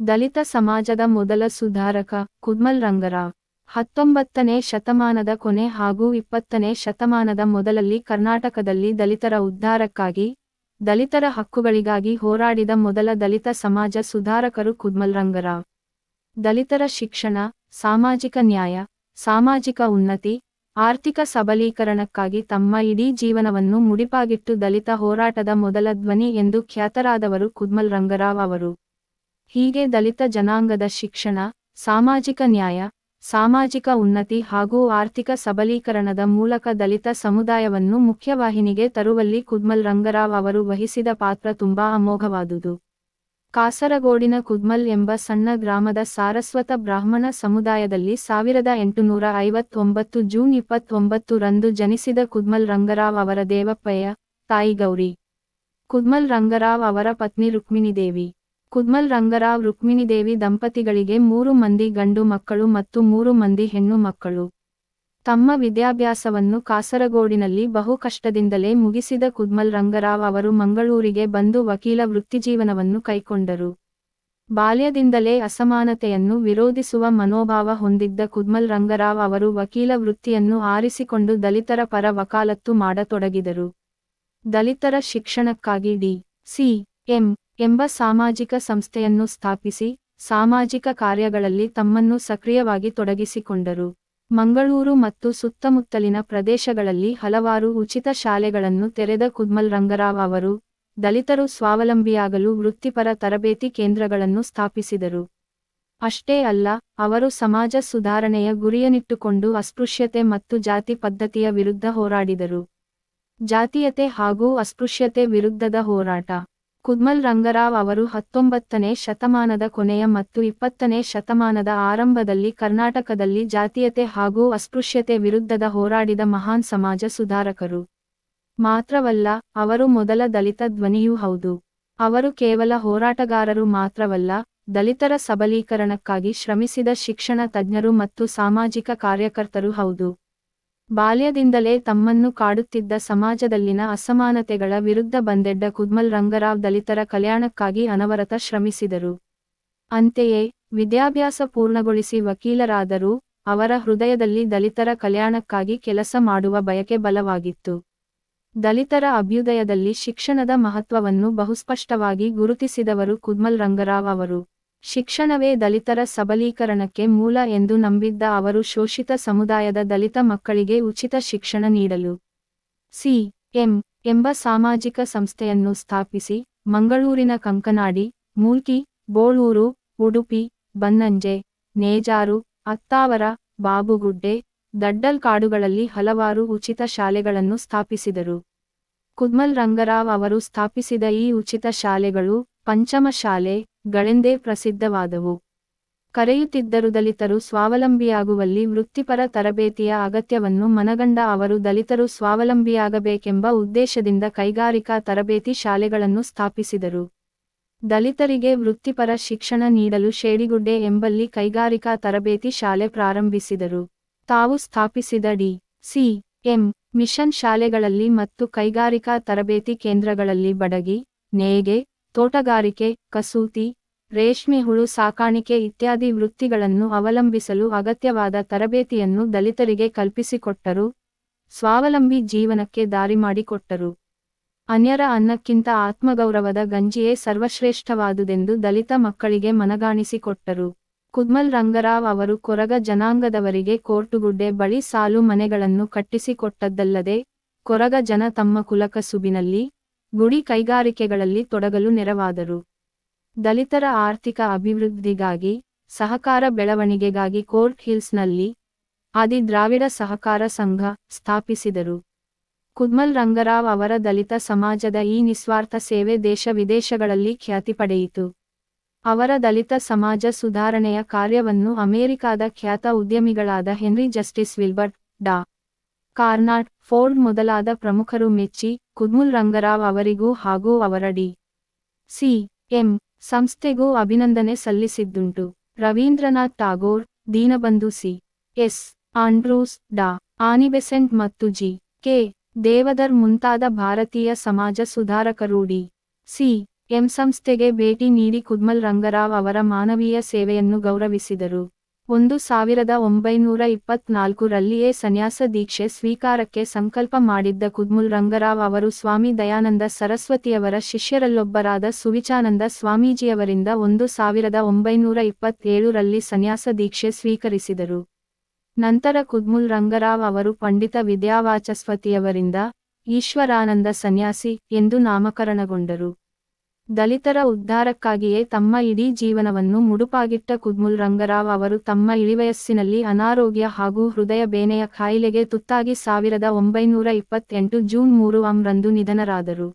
ದಲಿತ ಸಮಾಜದ ಮೊದಲ ಸುಧಾರಕ ಕುದ್ಮಲ್ ರಂಗರಾವ್. ಹತ್ತೊಂಬತ್ತನೇ ಶತಮಾನದ ಕೊನೆ ಹಾಗೂ ಇಪ್ಪತ್ತನೇ ಶತಮಾನದ ಮೊದಲಲ್ಲಿ ಕರ್ನಾಟಕದಲ್ಲಿ ದಲಿತರ ಉದ್ಧಾರಕ್ಕಾಗಿ, ದಲಿತರ ಹಕ್ಕುಗಳಿಗಾಗಿ ಹೋರಾಡಿದ ಮೊದಲ ದಲಿತ ಸಮಾಜ ಸುಧಾರಕರು ಕುದ್ಮಲ್ ರಂಗರಾವ್. ದಲಿತರ ಶಿಕ್ಷಣ, ಸಾಮಾಜಿಕ ನ್ಯಾಯ, ಸಾಮಾಜಿಕ ಉನ್ನತಿ, ಆರ್ಥಿಕ ಸಬಲೀಕರಣಕ್ಕಾಗಿ ತಮ್ಮ ಇಡೀ ಜೀವನವನ್ನು ಮುಡಿಪಾಗಿಟ್ಟು ದಲಿತ ಹೋರಾಟದ ಮೊದಲ ಧ್ವನಿ ಎಂದು ಖ್ಯಾತರಾದವರು ಕುದ್ಮಲ್ ರಂಗರಾವ್ ಅವರು. ಹೀಗೆ ದಲಿತ ಜನಾಂಗದ ಶಿಕ್ಷಣ, ಸಾಮಾಜಿಕ ನ್ಯಾಯ, ಸಾಮಾಜಿಕ ಉನ್ನತಿ ಹಾಗೂ ಆರ್ಥಿಕ ಸಬಲೀಕರಣದ ಮೂಲಕ ದಲಿತ ಸಮುದಾಯವನ್ನು ಮುಖ್ಯವಾಹಿನಿಗೆ ತರುವಲ್ಲಿ ಕುದ್ಮಲ್ ರಂಗರಾವ್ ಅವರು ವಹಿಸಿದ ಪಾತ್ರ ತುಂಬಾ ಅಮೋಘವಾದುದು. ಕಾಸರಗೋಡಿನ ಕುದ್ಮಲ್ ಎಂಬ ಸಣ್ಣ ಗ್ರಾಮದ ಸಾರಸ್ವತ ಬ್ರಾಹ್ಮಣ ಸಮುದಾಯದಲ್ಲಿ ಸಾವಿರದ ಎಂಟುನೂರ ಐವತ್ತೊಂಬತ್ತು ಜೂನ್ ಇಪ್ಪತ್ತೊಂಬತ್ತು ರಂದು ಜನಿಸಿದ ಕುದ್ಮಲ್ ರಂಗರಾವ್ ಅವರ ದೇವಪ್ಪಯ್ಯ, ತಾಯಿ ಗೌರಿ. ಕುದ್ಮಲ್ ರಂಗರಾವ್ ಅವರ ಪತ್ನಿ ರುಕ್ಮಿಣಿದೇವಿ ಕುದ್ಮಲ್ ರಂಗರಾವ್ ರುಕ್ಮಿಣಿದೇವಿ ದಂಪತಿಗಳಿಗೆ ಮೂರು ಮಂದಿ ಗಂಡು ಮಕ್ಕಳು ಮತ್ತು ಮೂರು ಮಂದಿ ಹೆಣ್ಣು ಮಕ್ಕಳು. ತಮ್ಮ ವಿದ್ಯಾಭ್ಯಾಸವನ್ನು ಕಾಸರಗೋಡಿನಲ್ಲಿ ಬಹು ಕಷ್ಟದಿಂದಲೇ ಮುಗಿಸಿದ ಕುದ್ಮಲ್ ರಂಗರಾವ್ ಅವರು ಮಂಗಳೂರಿಗೆ ಬಂದು ವಕೀಲ ವೃತ್ತಿಜೀವನವನ್ನು ಕೈಕೊಂಡರು ಬಾಲ್ಯದಿಂದಲೇ ಅಸಮಾನತೆಯನ್ನು ವಿರೋಧಿಸುವ ಮನೋಭಾವ ಹೊಂದಿದ್ದ ಕುದ್ಮಲ್ ರಂಗರಾವ್ ಅವರು ವಕೀಲ ವೃತ್ತಿಯನ್ನು ಆರಿಸಿಕೊಂಡು ದಲಿತರ ಪರ ವಕಾಲತ್ತು ಮಾಡತೊಡಗಿದರು. ದಲಿತರ ಶಿಕ್ಷಣಕ್ಕಾಗಿ ಡಿ. ಸಿ. ಎಂ. ಎಂಬ ಸಾಮಾಜಿಕ ಸಂಸ್ಥೆಯನ್ನು ಸ್ಥಾಪಿಸಿ, ಸಾಮಾಜಿಕ ಕಾರ್ಯಗಳಲ್ಲಿ ತಮ್ಮನ್ನು ಸಕ್ರಿಯವಾಗಿ ತೊಡಗಿಸಿಕೊಂಡರು. ಮಂಗಳೂರು ಮತ್ತು ಸುತ್ತಮುತ್ತಲಿನ ಪ್ರದೇಶಗಳಲ್ಲಿ ಹಲವಾರು ಉಚಿತ ಶಾಲೆಗಳನ್ನು ತೆರೆದ ಕುದ್ಮಲ್ ರಂಗರಾವ್ ಅವರು, ದಲಿತರು ಸ್ವಾವಲಂಬಿಯಾಗಲು ವೃತ್ತಿಪರ ತರಬೇತಿ ಕೇಂದ್ರಗಳನ್ನು ಸ್ಥಾಪಿಸಿದರು. ಅಷ್ಟೇ ಅಲ್ಲ, ಅವರು ಸಮಾಜ ಸುಧಾರಣೆಯ ಗುರಿಯನ್ನಿಟ್ಟುಕೊಂಡು ಅಸ್ಪೃಶ್ಯತೆ ಮತ್ತು ಜಾತಿ ಪದ್ಧತಿಯ ವಿರುದ್ಧ ಹೋರಾಡಿದರು. ಜಾತೀಯತೆ ಹಾಗೂ ಅಸ್ಪೃಶ್ಯತೆ ವಿರುದ್ಧದ ಹೋರಾಟ. ಕುದ್ಮಲ್ ರಂಗರಾವ್ ಅವರು ಹತ್ತೊಂಬತ್ತನೇ ಶತಮಾನದ ಕೊನೆಯ ಮತ್ತು ಇಪ್ಪತ್ತನೇ ಶತಮಾನದ ಆರಂಭದಲ್ಲಿ ಕರ್ನಾಟಕದಲ್ಲಿ ಜಾತೀಯತೆ ಹಾಗೂ ಅಸ್ಪೃಶ್ಯತೆ ವಿರುದ್ಧದ ಹೋರಾಡಿದ ಮಹಾನ್ ಸಮಾಜ ಸುಧಾರಕರು. ಮಾತ್ರವಲ್ಲ, ಅವರು ಮೊದಲ ದಲಿತ ಧ್ವನಿಯೂ ಹೌದು. ಅವರು ಕೇವಲ ಹೋರಾಟಗಾರರು ಮಾತ್ರವಲ್ಲ, ದಲಿತರ ಸಬಲೀಕರಣಕ್ಕಾಗಿ ಶ್ರಮಿಸಿದ ಶಿಕ್ಷಣ ತಜ್ಞರು ಮತ್ತು ಸಾಮಾಜಿಕ ಕಾರ್ಯಕರ್ತರು ಹೌದು. ಬಾಲ್ಯದಿಂದಲೇ ತಮ್ಮನ್ನು ಕಾಡುತ್ತಿದ್ದ ಸಮಾಜದಲ್ಲಿನ ಅಸಮಾನತೆಗಳ ವಿರುದ್ಧ ಬಂದೆಡ್ಡ ಕುದ್ಮಲ್ ರಂಗರಾವ್ ದಲಿತರ ಕಲ್ಯಾಣಕ್ಕಾಗಿ ಅನವರತ ಶ್ರಮಿಸಿದರು. ಅಂತೆಯೇ, ವಿದ್ಯಾಭ್ಯಾಸ ಪೂರ್ಣಗೊಳಿಸಿ ವಕೀಲರಾದರೂ, ಅವರ ಹೃದಯದಲ್ಲಿ ದಲಿತರ ಕಲ್ಯಾಣಕ್ಕಾಗಿ ಕೆಲಸ ಮಾಡುವ ಬಯಕೆ ಬಲವಾಗಿತ್ತು. ದಲಿತರ ಅಭ್ಯುದಯದಲ್ಲಿ ಶಿಕ್ಷಣದ ಮಹತ್ವವನ್ನು ಬಹುಸ್ಪಷ್ಟವಾಗಿ ಗುರುತಿಸಿದವರು ಕುದ್ಮಲ್ ರಂಗರಾವ್ ಅವರು. ಶಿಕ್ಷಣವೇ ದಲಿತರ ಸಬಲೀಕರಣಕ್ಕೆ ಮೂಲ ಎಂದು ನಂಬಿದ್ದ ಅವರು ಶೋಷಿತ ಸಮುದಾಯದ ದಲಿತ ಮಕ್ಕಳಿಗೆ ಉಚಿತ ಶಿಕ್ಷಣ ನೀಡಲು ಸಿ ಎಂ ಎಂಬ ಸಾಮಾಜಿಕ ಸಂಸ್ಥೆಯನ್ನು ಸ್ಥಾಪಿಸಿ ಮಂಗಳೂರಿನ ಕಂಕನಾಡಿ ಮೂಲ್ಕಿ ಬೋಳೂರು, ಉಡುಪಿ, ಬನ್ನಂಜೆ, ನೇಜಾರು, ಅತ್ತಾವರ, ಬಾಬುಗುಡ್ಡೆ ದಡ್ಡಲ್ ಕಾಡುಗಳಲ್ಲಿ ಹಲವಾರು ಉಚಿತ ಶಾಲೆಗಳನ್ನು ಸ್ಥಾಪಿಸಿದರು. ಕುದ್ಮಲ್ ರಂಗರಾವ್ ಅವರು ಸ್ಥಾಪಿಸಿದ ಈ ಉಚಿತ ಶಾಲೆಗಳು ಪಂಚಮ ಶಾಲೆ ಗಳೆಂದೇ ಪ್ರಸಿದ್ಧವಾದವು. ಕರೆಯುತ್ತಿದ್ದರು ದಲಿತರು ಸ್ವಾವಲಂಬಿಯಾಗುವಲ್ಲಿ ವೃತ್ತಿಪರ ತರಬೇತಿಯ ಅಗತ್ಯವನ್ನು ಮನಗಂಡ ಅವರು ದಲಿತರು ಸ್ವಾವಲಂಬಿಯಾಗಬೇಕೆಂಬ ಉದ್ದೇಶದಿಂದ ಕೈಗಾರಿಕಾ ತರಬೇತಿ ಶಾಲೆಗಳನ್ನು ಸ್ಥಾಪಿಸಿದರು. ದಲಿತರಿಗೆ ವೃತ್ತಿಪರ ಶಿಕ್ಷಣ ನೀಡಲು ಶೇಡಿಗುಡ್ಡೆ ಎಂಬಲ್ಲಿ ಕೈಗಾರಿಕಾ ತರಬೇತಿ ಶಾಲೆ ಪ್ರಾರಂಭಿಸಿದರು. ತಾವು ಸ್ಥಾಪಿಸಿದ ಡಿ. ಸಿ. ಎಂ. ಮಿಷನ್ ಶಾಲೆಗಳಲ್ಲಿ ಮತ್ತು ಕೈಗಾರಿಕಾ ತರಬೇತಿ ಕೇಂದ್ರಗಳಲ್ಲಿ ಬಡಗಿ, ನೇಯ್ಗೆ, ತೋಟಗಾರಿಕೆ, ಕಸೂತಿ ರೇಷ್ಮೆ ಹುಳು ಸಾಕಾಣಿಕೆ ಇತ್ಯಾದಿ ವೃತ್ತಿಗಳನ್ನು ಅವಲಂಬಿಸಲು ಅಗತ್ಯವಾದ ತರಬೇತಿಯನ್ನು ದಲಿತರಿಗೆ ಕಲ್ಪಿಸಿಕೊಟ್ಟರು. ಸ್ವಾವಲಂಬಿ ಜೀವನಕ್ಕೆ ದಾರಿ ಮಾಡಿಕೊಟ್ಟರು. ಅನ್ಯರ ಅನ್ನಕ್ಕಿಂತ ಆತ್ಮಗೌರವದ ಗಂಜಿಯೇ ಸರ್ವಶ್ರೇಷ್ಠವಾದುದೆಂದು ದಲಿತ ಮಕ್ಕಳಿಗೆ ಮನಗಾಣಿಸಿಕೊಟ್ಟರು. ಕುದ್ಮಲ್ ರಂಗರಾವ್ ಅವರು ಕೊರಗ ಜನಾಂಗದವರಿಗೆ ಕೋರ್ಟುಗುಡ್ಡೆ ಬಳಿ ಸಾಲು ಮನೆಗಳನ್ನು ಕಟ್ಟಿಸಿಕೊಟ್ಟದ್ದಲ್ಲದೆ, ಕೊರಗ ಜನ ತಮ್ಮ ಕುಲಕಸುಬಿನಲ್ಲಿ, ಗುಡಿ ಕೈಗಾರಿಕೆಗಳಲ್ಲಿ ತೊಡಗಲು ನೆರವಾದರು. ದಲಿತರ ಆರ್ಥಿಕ ಅಭಿವೃದ್ಧಿಗಾಗಿ, ಸಹಕಾರ ಬೆಳವಣಿಗೆಗಾಗಿ ಕೋರ್ಟ್ ಹಿಲ್ಸ್ನಲ್ಲಿ ಆದಿ ದ್ರಾವಿಡ ಸಹಕಾರ ಸಂಘ ಸ್ಥಾಪಿಸಿದರು. ಕುದ್ಮಲ್ ರಂಗರಾವ್ ಅವರ ದಲಿತ ಸಮಾಜದ ಈ ನಿಸ್ವಾರ್ಥ ಸೇವೆ ದೇಶ ವಿದೇಶಗಳಲ್ಲಿ ಖ್ಯಾತಿ ಪಡೆಯಿತು. ಅವರ ದಲಿತ ಸಮಾಜ ಸುಧಾರಣೆಯ ಕಾರ್ಯವನ್ನು ಅಮೆರಿಕಾದ ಖ್ಯಾತ ಉದ್ಯಮಿಗಳಾದ ಹೆನ್ರಿ ಜಸ್ಟಿಸ್ ವಿಲ್ಬರ್ಟ್, ಡಾ. ಕಾರ್ನಾಟ್ ಫೋರ್ಡ್ ಮೊದಲಾದ ಪ್ರಮುಖರು ಮೆಚ್ಚಿ, ಕುದ್ಮುಲ್ ರಂಗರಾವ್ ಅವರಿಗೂ ಹಾಗೂ ಅವರ ಡಿ. ಸಿ. ಎಂ. ಸಂಸ್ಥೆಗೂ ಅಭಿನಂದನೆ ಸಲ್ಲಿಸಿದ್ದುಂಟು. Rabindranath Tagore Deenabandhu C. S. Andrews, ಡಾ. ಆನಿಬೆಸೆಂಟ್ ಮತ್ತು ಜಿ. ಕೆ. ದೇವದರ್ ಮುಂತಾದ ಭಾರತೀಯ ಸಮಾಜ ಸುಧಾರಕರೂಡಿ ಸಿ. ಎಂ ಸಂಸ್ಥೆಗೆ ಭೇಟಿ ನೀಡಿ ಕುದ್ಮಲ್ ರಂಗರಾವ್ ಅವರ ಮಾನವೀಯ ಸೇವೆಯನ್ನು ಗೌರವಿಸಿದರು. ಒಂದು ಸಾವಿರದ ಒಂಬೈನೂರ ಇಪ್ಪತ್ನಾಲ್ಕರಲ್ಲಿಯೇ ಸನ್ಯಾಸ ದೀಕ್ಷೆ ಸ್ವೀಕಾರಕ್ಕೆ ಸಂಕಲ್ಪ ಮಾಡಿದ್ದ ಕುದ್ಮುಲ್ ರಂಗರಾವ್ ಅವರು ಸ್ವಾಮಿ ದಯಾನಂದ ಸರಸ್ವತಿಯವರ ಶಿಷ್ಯರಲ್ಲೊಬ್ಬರಾದ ಸುವಿಚಾನಂದ ಸ್ವಾಮೀಜಿಯವರಿಂದ ಒಂದು ಸಾವಿರದ ಒಂಬೈನೂರ ಇಪ್ಪತ್ತೇಳರಲ್ಲಿ ಸನ್ಯಾಸ ದೀಕ್ಷೆ ಸ್ವೀಕರಿಸಿದರು. ನಂತರ ಕುದ್ಮುಲ್ ರಂಗರಾವ್ ಅವರು ಪಂಡಿತ ವಿದ್ಯಾವಾಚಸ್ವತಿಯವರಿಂದ ಈಶ್ವರಾನಂದ ಸನ್ಯಾಸಿ ಎಂದು ನಾಮಕರಣಗೊಂಡರು. ದಲಿತರ ಉದ್ಧಾರಕ್ಕಾಗಿಯೇ ತಮ್ಮ ಇಡೀ ಜೀವನವನ್ನು ಮುಡುಪಾಗಿಟ್ಟ ಕುದ್ಮುಲ್ ರಂಗರಾವ್ ಅವರು ತಮ್ಮ ಇಳಿವಯಸ್ಸಿನಲ್ಲಿ ಅನಾರೋಗ್ಯ ಹಾಗೂ ಹೃದಯ ಬೇನೆಯ ಕಾಯಿಲೆಗೆ ತುತ್ತಾಗಿ ಸಾವಿರದ ಒಂಬೈನೂರ ಇಪ್ಪತ್ತೆಂಟು ಜೂನ್ ಮೂರು ರಂದು ನಿಧನರಾದರು.